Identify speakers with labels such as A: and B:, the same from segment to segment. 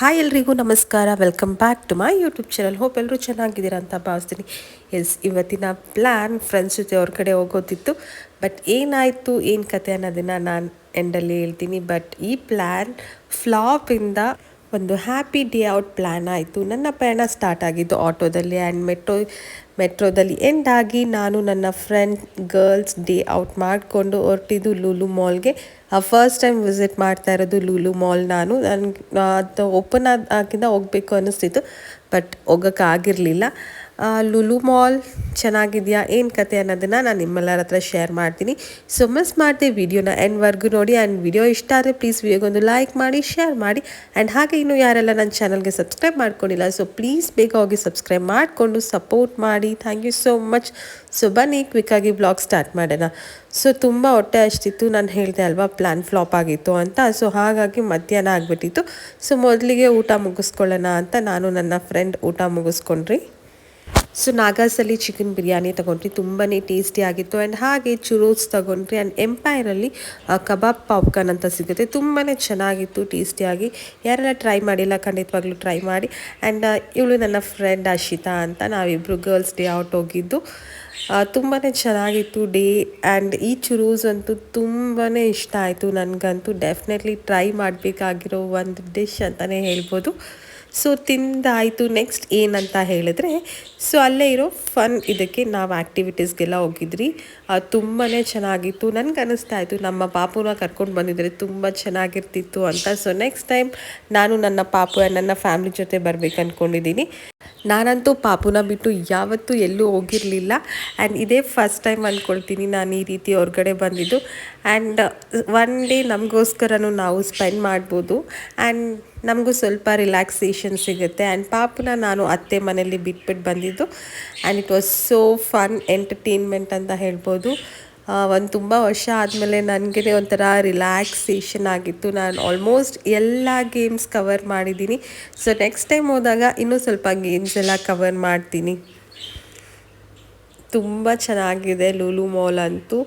A: Hi ಎಲ್ರಿಗೂ ನಮಸ್ಕಾರ. Welcome back to my YouTube channel hope ಎಲ್ಲರೂ ಚೆನ್ನಾಗಿದ್ದೀರಾ ಅಂತ ಭಾವಿಸ್ತೀನಿ. ಎಸ್ ಇವತ್ತಿನ ಪ್ಲ್ಯಾನ್ ಫ್ರೆಂಡ್ಸ್ ಜೊತೆ ಹೊರಗಡೆ ಹೋಗೋದಿತ್ತು. ಬಟ್ ಏನಾಯಿತು, ಏನು ಕತೆ ಅನ್ನೋದನ್ನು ನಾನು ಎಂಡಲ್ಲಿ ಹೇಳ್ತೀನಿ. ಬಟ್ ಈ ಪ್ಲ್ಯಾನ್ ಫ್ಲಾಪಿಂದ ಒಂದು ಹ್ಯಾಪಿ ಡೇ ಔಟ್ ಪ್ಲ್ಯಾನ್ ಆಯಿತು. ನನ್ನ ಪ್ರಯಾಣ ಸ್ಟಾರ್ಟ್ ಆಗಿದ್ದು ಆಟೋದಲ್ಲಿ ಆ್ಯಂಡ್ ಮೆಟ್ರೋ ಮೆಟ್ರೋದಲ್ಲಿ ಎಂಡ್ ಆಗಿ ನಾನು ನನ್ನ ಫ್ರೆಂಡ್ ಗರ್ಲ್ಸ್ ಡೇ ಔಟ್ ಮಾಡಿಕೊಂಡು ಹೊರಟಿದ್ದು ಲೂಲು ಮಾಲ್ಗೆ ಫಸ್ಟ್ ಟೈಮ್ ವಿಸಿಟ್ ಮಾಡ್ತಾ ಇರೋದು ಲೂಲು ಮಾಲ್ ನಾನು. ನನಗೆ ಅದು ಓಪನ್ ಆಗಿಂದ ಹೋಗಬೇಕು ಅನ್ನಿಸ್ತಿತ್ತು ಬಟ್ ಹೋಗೋಕ್ಕಾಗಿರಲಿಲ್ಲ ಲುಲು ಮಾಲ್ ಚೆನ್ನಾಗಿದೆಯಾ, ಏನು ಕತೆ ಅನ್ನೋದನ್ನು ನಾನು ನಿಮ್ಮೆಲ್ಲರ ಹತ್ರ ಶೇರ್ ಮಾಡ್ತೀನಿ. ಸೊ ಮಿಸ್ ಮಾಡಿದೆ ವಿಡಿಯೋನ ಎಂಡ್ವರೆಗೂ ನೋಡಿ ಆ್ಯಂಡ್ ವಿಡಿಯೋ ಇಷ್ಟ ಆದರೆ ಪ್ಲೀಸ್ ವಿಡಿಯೋಗೊಂದು ಲೈಕ್ ಮಾಡಿ ಶೇರ್ ಮಾಡಿ. ಆ್ಯಂಡ್ ಹಾಗೆ ಇನ್ನೂ ಯಾರೆಲ್ಲ ನನ್ನ ಚಾನಲ್ಗೆ ಸಬ್ಸ್ಕ್ರೈಬ್ ಮಾಡ್ಕೊಂಡಿಲ್ಲ ಸೊ ಪ್ಲೀಸ್ ಬೇಗ ಹೋಗಿ ಸಬ್ಸ್ಕ್ರೈಬ್ ಮಾಡಿಕೊಂಡು ಸಪೋರ್ಟ್ ಮಾಡಿ. Thank you so much so ಬನ್ನಿ ಕ್ವಿಕ್ಕಾಗಿ ಬ್ಲಾಗ್ ಸ್ಟಾರ್ಟ್ ಮಾಡೋಣ. ಸೊ ತುಂಬ ಹೊಟ್ಟೆ ಅಷ್ಟಿತ್ತು ನಾನು ಹೇಳಿದೆ ಅಲ್ವಾ ಪ್ಲ್ಯಾನ್ ಫ್ಲಾಪ್ ಆಗಿತ್ತು ಅಂತ. ಸೊ ಹಾಗಾಗಿ ಮಧ್ಯಾಹ್ನ ಆಗಿಬಿಟ್ಟಿತ್ತು. ಸೊ ಮೊದಲಿಗೆ ಊಟ ಮುಗಿಸ್ಕೊಳ್ಳೋಣ ಅಂತ ನಾನು ನನ್ನ ಫ್ರೆಂಡ್ ಊಟ ಮುಗಿಸ್ಕೊಂಡ್ರಿ ಸೊ ನಾಗಾಸಲ್ಲಿ ಚಿಕನ್ ಬಿರಿಯಾನಿ ತೊಗೊಂಡ್ರಿ ತುಂಬಾ ಟೇಸ್ಟಿ ಆಗಿತ್ತು. ಆ್ಯಂಡ್ ಹಾಗೆ ಚುರೋಸ್ ತೊಗೊಂಡ್ರಿ ಆ್ಯಂಡ್ ಎಂಪೈರಲ್ಲಿ ಕಬಾಬ್ ಪಾಪ್ಕಾರ್ನ್ ಅಂತ ಸಿಗುತ್ತೆ. ತುಂಬಾ ಚೆನ್ನಾಗಿತ್ತು ಟೇಸ್ಟಿಯಾಗಿ ಯಾರೆಲ್ಲ ಟ್ರೈ ಮಾಡಿಲ್ಲ, ಖಂಡಿತವಾಗ್ಲೂ ಟ್ರೈ ಮಾಡಿ. ಆ್ಯಂಡ್ ಇವಳು ನನ್ನ ಫ್ರೆಂಡ್ ಅಶಿತಾ ಅಂತ ನಾವಿಬ್ಬರು ಗರ್ಲ್ಸ್ ಡೇ ಔಟ್ ಹೋಗಿದ್ದು. ತುಂಬಾ ಚೆನ್ನಾಗಿತ್ತು ಡೇ ಆ್ಯಂಡ್ ಈ ಚುರೋಸ್ ಅಂತೂ ತುಂಬಾ ಇಷ್ಟ ಆಯಿತು. ನನಗಂತೂ ಡೆಫಿನೆಟ್ಲಿ ಟ್ರೈ ಮಾಡಬೇಕಾಗಿರೋ ಒಂದು ಡಿಶ್ ಅಂತಲೇ ಹೇಳ್ಬೋದು. ಸೊ ತಿಂದಾಯಿತು. ನೆಕ್ಸ್ಟ್ ಏನಂತ ಹೇಳಿದ್ರೆ ಸೊ ಅಲ್ಲೇ ಇರೋ ಫನ್ ಇದಕ್ಕೆ ನಾವು ಆ್ಯಕ್ಟಿವಿಟೀಸ್ಗೆಲ್ಲ ಹೋಗಿದ್ರಿ. ತುಂಬಾ ಚೆನ್ನಾಗಿತ್ತು. ನನಗೆ ಅನ್ನಿಸ್ತಾ ಇತ್ತು, ನಮ್ಮ ಪಾಪುನ ಕರ್ಕೊಂಡು ಬಂದಿದ್ರೆ ತುಂಬ ಚೆನ್ನಾಗಿರ್ತಿತ್ತು ಅಂತ. ಸೊ ನೆಕ್ಸ್ಟ್ ಟೈಮ್ ನಾನು ನನ್ನ ಪಾಪು, ನನ್ನ ಫ್ಯಾಮಿಲಿ ಜೊತೆ ಬರ್ಬೇಕು ಅಂದ್ಕೊಂಡಿದ್ದೀನಿ ನಾನಂತೂ ಪಾಪುನ ಬಿಟ್ಟು ಯಾವತ್ತೂ ಎಲ್ಲೂ ಹೋಗಿರಲಿಲ್ಲ. ಆ್ಯಂಡ್ ಇದೇ ಫಸ್ಟ್ ಟೈಮ್ ಅಂದ್ಕೊಳ್ತೀನಿ ನಾನು ಈ ರೀತಿ ಹೊರಗಡೆ ಬಂದಿದ್ದು. ಆ್ಯಂಡ್ ಒನ್ ಡೇ ನಮಗೋಸ್ಕರನೂ ನಾವು ಸ್ಪೆಂಡ್ ಮಾಡ್ಬೋದು. ಆ್ಯಂಡ್ ನಮಗೂ ಸ್ವಲ್ಪ ರಿಲ್ಯಾಕ್ಸೇಷನ್ ಸಿಗುತ್ತೆ. ಆ್ಯಂಡ್ ಪಾಪುನ ನಾನು ಅತ್ತೆ ಮನೆಯಲ್ಲಿ ಬಿಟ್ಬಿಟ್ಟು ಬಂದಿದ್ದು. And it was so fun entertainment ಅಂತ ಹೇಳ್ಬೋದು. ಒಂದು ತುಂಬ ವರ್ಷ ಆದಮೇಲೆ ನನಗೆ ಒಂಥರ ರಿಲ್ಯಾಕ್ಸೇಷನ್ ಆಗಿತ್ತು. ನಾನು ಆಲ್ಮೋಸ್ಟ್ ಎಲ್ಲ ಗೇಮ್ಸ್ ಕವರ್ ಮಾಡಿದ್ದೀನಿ. ಸೊ ನೆಕ್ಸ್ಟ್ ಟೈಮ್ ಹೋದಾಗ ಇನ್ನೂ ಸ್ವಲ್ಪ ಗೇಮ್ಸ್ ಎಲ್ಲ ಕವರ್ ಮಾಡ್ತೀನಿ. ತುಂಬ ಚೆನ್ನಾಗಿದೆ ಲೂಲು ಮಾಲ್ ಅಂತೂ.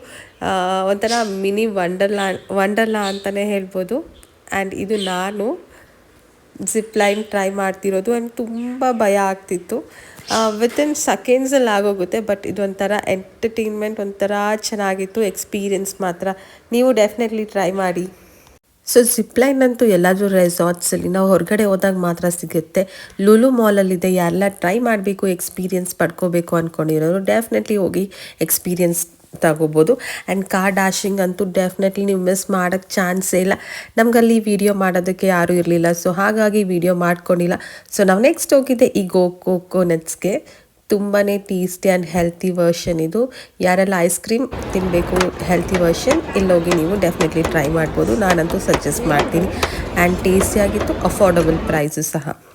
A: ಒಂಥರ ಮಿನಿ ವಂಡರ್ಲ್ಯಾಂಡ್ ವಂಡರ್ಲಾ ಅಂತಲೇ ಹೇಳ್ಬೋದು. ಆ್ಯಂಡ್ ಇದು ನಾನು ಜಿಪ್ ಲೈನ್ ಟ್ರೈ ಮಾಡ್ತಿರೋದು ಆ್ಯಂಡ್ ತುಂಬ ಭಯ ಆಗ್ತಿತ್ತು. ವಿತಿನ್ ಸೆಕೆಂಡ್ಸಲ್ಲಿ ಆಗೋಗುತ್ತೆ ಬಟ್ ಇದೊಂಥರ ಎಂಟರ್ಟೈನ್ಮೆಂಟ್ ಒಂಥರ ಚೆನ್ನಾಗಿತ್ತು ಎಕ್ಸ್ಪೀರಿಯನ್ಸ್ ಮಾತ್ರ. ನೀವು ಡೆಫಿನೆಟ್ಲಿ ಟ್ರೈ ಮಾಡಿ. ಸೊ ಜಿಪ್ಲೈನ್ ಅಂತೂ ಎಲ್ಲಾದರೂ ರೆಸಾರ್ಟ್ಸಲ್ಲಿ ನಾವು ಹೊರಗಡೆ ಹೋದಾಗ ಮಾತ್ರ ಸಿಗುತ್ತೆ. ಲುಲು ಮಾಲಲ್ಲಿದೆ ಯಾರೆಲ್ಲ ಟ್ರೈ ಮಾಡಬೇಕು ಎಕ್ಸ್ಪೀರಿಯನ್ಸ್ ಪಡ್ಕೋಬೇಕು ಅಂದ್ಕೊಂಡಿರೋರು ಡೆಫಿನೆಟ್ಲಿ ಹೋಗಿ ಎಕ್ಸ್ಪೀರಿಯನ್ಸ್ ತಗೋಬೋದು. ಆ್ಯಂಡ್ ಕಾರ್ ಡ್ಯಾಶಿಂಗ್ ಅಂತೂ ಡೆಫಿನೆಟ್ಲಿ ನೀವು ಮಿಸ್ ಮಾಡೋಕ್ಕೆ ಚಾನ್ಸೇ ಇಲ್ಲ. ನಮಗಲ್ಲಿ ವಿಡಿಯೋ ಮಾಡೋದಕ್ಕೆ ಯಾರೂ ಇರಲಿಲ್ಲ. ಸೊ ಹಾಗಾಗಿ ವಿಡಿಯೋ ಮಾಡ್ಕೊಂಡಿಲ್ಲ. ಸೊ ನಾವು ನೆಕ್ಸ್ಟ್ ಹೋಗಿದ್ದೆ ಈ ಗೋ. ಕೋಕೋನಟ್ಸ್ಗೆ ತುಂಬಾ ಟೇಸ್ಟಿ ಆ್ಯಂಡ್ ಹೆಲ್ತಿ ವರ್ಷನ್ ಇದು. ಯಾರೆಲ್ಲ ಐಸ್ ಕ್ರೀಮ್ ತಿನ್ನಬೇಕು ಹೆಲ್ತಿ ವರ್ಷನ್ ಇಲ್ಲೋಗಿ ನೀವು ಡೆಫಿನೆಟ್ಲಿ ಟ್ರೈ ಮಾಡ್ಬೋದು. ನಾನಂತೂ ಸಜೆಸ್ಟ್ ಮಾಡ್ತೀನಿ. ಆ್ಯಂಡ್ ಟೇಸ್ಟಿಯಾಗಿತ್ತು ಅಫೋರ್ಡಬಲ್ ಪ್ರೈಸು ಸಹ.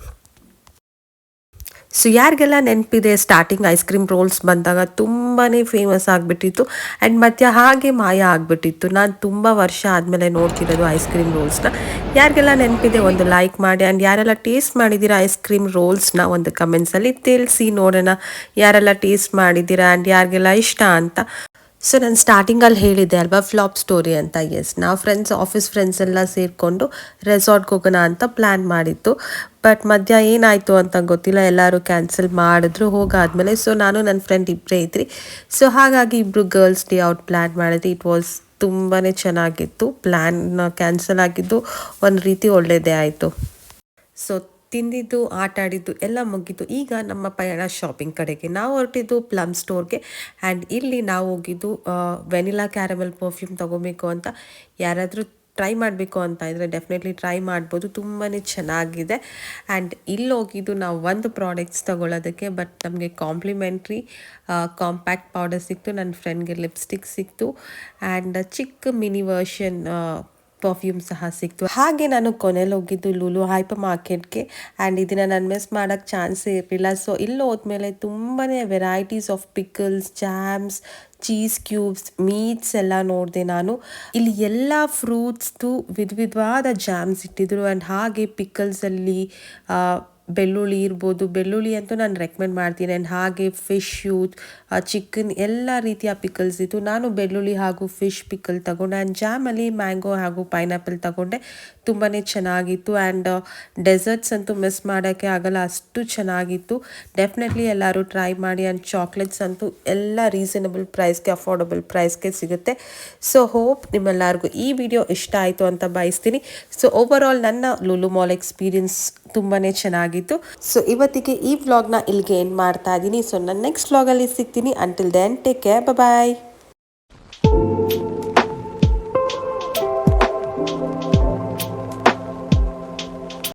A: ಸೊ ಯಾರಿಗೆಲ್ಲ ನೆನಪಿದೆ ಸ್ಟಾರ್ಟಿಂಗ್ ಐಸ್ ಕ್ರೀಮ್ ರೋಲ್ಸ್ ಬಂದಾಗ ತುಂಬಾ ಫೇಮಸ್ ಆಗಿಬಿಟ್ಟಿತ್ತು. ಆ್ಯಂಡ್ ಮತ್ತೆ ಹಾಗೆ ಮಾಯ ಆಗಿಬಿಟ್ಟಿತ್ತು. ನಾನು ತುಂಬ ವರ್ಷ ಆದಮೇಲೆ ನೋಡ್ತಿರೋದು ಐಸ್ ಕ್ರೀಮ್ ರೋಲ್ಸ್ನ ಯಾರಿಗೆಲ್ಲ ನೆನಪಿದೆ ಒಂದು ಲೈಕ್ ಮಾಡಿ. ಆ್ಯಂಡ್ ಯಾರೆಲ್ಲ ಟೇಸ್ಟ್ ಮಾಡಿದ್ದೀರಾ ಐಸ್ ಕ್ರೀಮ್ ರೋಲ್ಸ್ನ ಒಂದು ಕಮೆಂಟ್ಸಲ್ಲಿ ತಿಳಿಸಿ ನೋಡೋಣ. ಯಾರೆಲ್ಲ ಟೇಸ್ಟ್ ಮಾಡಿದ್ದೀರಾ ಆ್ಯಂಡ್ ಯಾರಿಗೆಲ್ಲ ಇಷ್ಟ ಅಂತ. ಸೊ ನಾನು ಸ್ಟಾರ್ಟಿಂಗಲ್ಲಿ ಹೇಳಿದ್ದೆ ಅಲ್ವಾ ಫ್ಲಾಪ್ ಸ್ಟೋರಿ ಅಂತ ಎಸ್ ನಾವು ಫ್ರೆಂಡ್ಸ್ ಆಫೀಸ್ ಫ್ರೆಂಡ್ಸ್ ಎಲ್ಲ ಸೇರಿಕೊಂಡು ರೆಸಾರ್ಟ್ಗೆ ಹೋಗೋಣ ಅಂತ ಪ್ಲ್ಯಾನ್ ಮಾಡಿತ್ತು ಬಟ್ ಮಧ್ಯ ಏನಾಯಿತು ಅಂತ ಗೊತ್ತಿಲ್ಲ, ಎಲ್ಲರೂ ಕ್ಯಾನ್ಸಲ್ ಮಾಡಿದ್ರು, ಹೋಗಾದ್ಮೇಲೆ. ಸೊ ನಾನು ನನ್ನ ಫ್ರೆಂಡ್ ಇಬ್ಬರೇ ಇದ್ರಿ. ಸೊ ಹಾಗಾಗಿ ಇಬ್ಬರು ಗರ್ಲ್ಸ್ ಡೇ ಔಟ್ ಪ್ಲ್ಯಾನ್ ಮಾಡಿದ್ವಿ. ಇಟ್ ವಾಸ್ ತುಂಬಾ ಚೆನ್ನಾಗಿತ್ತು. ಪ್ಲ್ಯಾನ್ ಕ್ಯಾನ್ಸಲ್ ಆಗಿದ್ದು ಒಂದು ರೀತಿ ಒಳ್ಳೆಯದೇ ಆಯಿತು. ಸೊ ತಿಂದಿದ್ದು ಆಟ ಆಡಿದ್ದು ಎಲ್ಲ ಮುಗಿದು ಈಗ ನಮ್ಮ ಪಯಣ ಶಾಪಿಂಗ್ ಕಡೆಗೆ. ನಾವು ಹೊರಟಿದ್ದು ಪ್ಲಮ್ ಸ್ಟೋರ್ಗೆ ಆ್ಯಂಡ್ ಇಲ್ಲಿ ನಾವು ಹೋಗಿದ್ದು ವೆನಿಲಾ ಕ್ಯಾರಮೆಲ್ ಪರ್ಫ್ಯೂಮ್ ತೊಗೋಬೇಕು ಅಂತ ಯಾರಾದರೂ ಟ್ರೈ ಮಾಡಬೇಕು ಅಂತ ಇದ್ದರೆ ಡೆಫಿನೆಟ್ಲಿ ಟ್ರೈ ಮಾಡ್ಬೋದು. ತುಂಬಾ ಚೆನ್ನಾಗಿದೆ. ಆ್ಯಂಡ್ ಇಲ್ಲಿ ಹೋಗಿದ್ದು ನಾವು ಒಂದು ಪ್ರಾಡಕ್ಟ್ಸ್ ತೊಗೊಳೋದಕ್ಕೆ ಬಟ್ ನಮಗೆ ಕಾಂಪ್ಲಿಮೆಂಟ್ರಿ ಕಾಂಪ್ಯಾಕ್ಟ್ ಪೌಡರ್ ಸಿಕ್ತು. ನನ್ನ ಫ್ರೆಂಡ್ಗೆ ಲಿಪ್ಸ್ಟಿಕ್ ಸಿಕ್ತು. ಆ್ಯಂಡ್ ಚಿಕ್ಕ ಮಿನಿ ವರ್ಷನ್ ಪರ್ಫ್ಯೂಮ್ ಸಹ ಸಿಕ್ತು. ಹಾಗೆ ನಾನು ಕೊನೆಯಲ್ಲಿ ಹೋಗಿದ್ದು ಲೂಲು ಹೈಪರ್ ಮಾರ್ಕೆಟ್ಗೆ ಆ್ಯಂಡ್ ಇದನ್ನು ನಾನು ಮಿಸ್ ಮಾಡೋಕ್ಕೆ ಚಾನ್ಸೇ ಇರಲಿಲ್ಲ. ಸೊ ಇಲ್ಲಿ ಹೋದ್ಮೇಲೆ ತುಂಬಾ varieties of pickles jams cheese cubes meats ಎಲ್ಲ ನೋಡಿದೆ ನಾನು. ಇಲ್ಲಿ ಎಲ್ಲ ಫ್ರೂಟ್ಸ್ದು ವಿಧ ವಿಧವಾದ ಜಾಮ್ಸ್ ಇಟ್ಟಿದ್ರು ಆ್ಯಂಡ್ ಹಾಗೆ ಪಿಕಲ್ಸಲ್ಲಿ ಬೆಳ್ಳುಳ್ಳಿ ಇರ್ಬೋದು. ಬೆಳ್ಳುಳ್ಳಿ ಅಂತೂ ನಾನು ರೆಕಮೆಂಡ್ ಮಾಡ್ತೀನಿ. ಆ್ಯಂಡ್ ಹಾಗೆ ಫಿಶ್ ಯೂತ್ ಚಿಕನ್ ಎಲ್ಲ ರೀತಿಯ ಪಿಕಲ್ಸ್ ಇತ್ತು. ನಾನು ಬೆಳ್ಳುಳ್ಳಿ ಹಾಗೂ ಫಿಶ್ ಪಿಕಲ್ ತಗೊಂಡೆ. ಆ್ಯಂಡ್ ಜಾಮಲ್ಲಿ ಮ್ಯಾಂಗೋ ಹಾಗೂ ಪೈನಾಪಲ್ ತಗೊಂಡೆ. ತುಂಬಾ ಚೆನ್ನಾಗಿತ್ತು. ಆ್ಯಂಡ್ ಡೆಸರ್ಟ್ಸ್ ಅಂತೂ ಮಿಸ್ ಮಾಡೋಕ್ಕೆ ಆಗಲ್ಲ. ಅಷ್ಟು ಚೆನ್ನಾಗಿತ್ತು. ಡೆಫಿನೆಟ್ಲಿ ಎಲ್ಲರೂ ಟ್ರೈ ಮಾಡಿ. ಆ್ಯಂಡ್ ಚಾಕ್ಲೇಟ್ಸ್ ಅಂತೂ ಎಲ್ಲ ರೀಸನಬಲ್ ಪ್ರೈಸ್ಗೆ ಅಫೋರ್ಡಬಲ್ ಪ್ರೈಸ್ಗೆ ಸಿಗುತ್ತೆ. ಸೊ ಹೋಪ್ ನಿಮ್ಮೆಲ್ಲರಿಗೂ ಈ ವಿಡಿಯೋ ಇಷ್ಟ ಆಯಿತು ಅಂತ ಬಯಸ್ತೀನಿ. ಸೊ ಓವರ್ ಆಲ್ ನನ್ನ ಲೂಲು ಮಾಲ್ ಎಕ್ಸ್ಪೀರಿಯನ್ಸ್ ತುಂಬಾ ಚೆನ್ನಾಗಿತ್ತು ಸೊ ಇವತ್ತಿಗೆ ಈ ವ್ಲಾಗ್ನ ಇಲ್ಲಿಗೆ ಏನು ಮಾಡ್ತಾ ಇದ್ದೀನಿ. ಸೊ ನಾನು ನೆಕ್ಸ್ಟ್ ವ್ಲಾಗಲ್ಲಿ ಸಿಗ್ತೀನಿ. Until then take care bye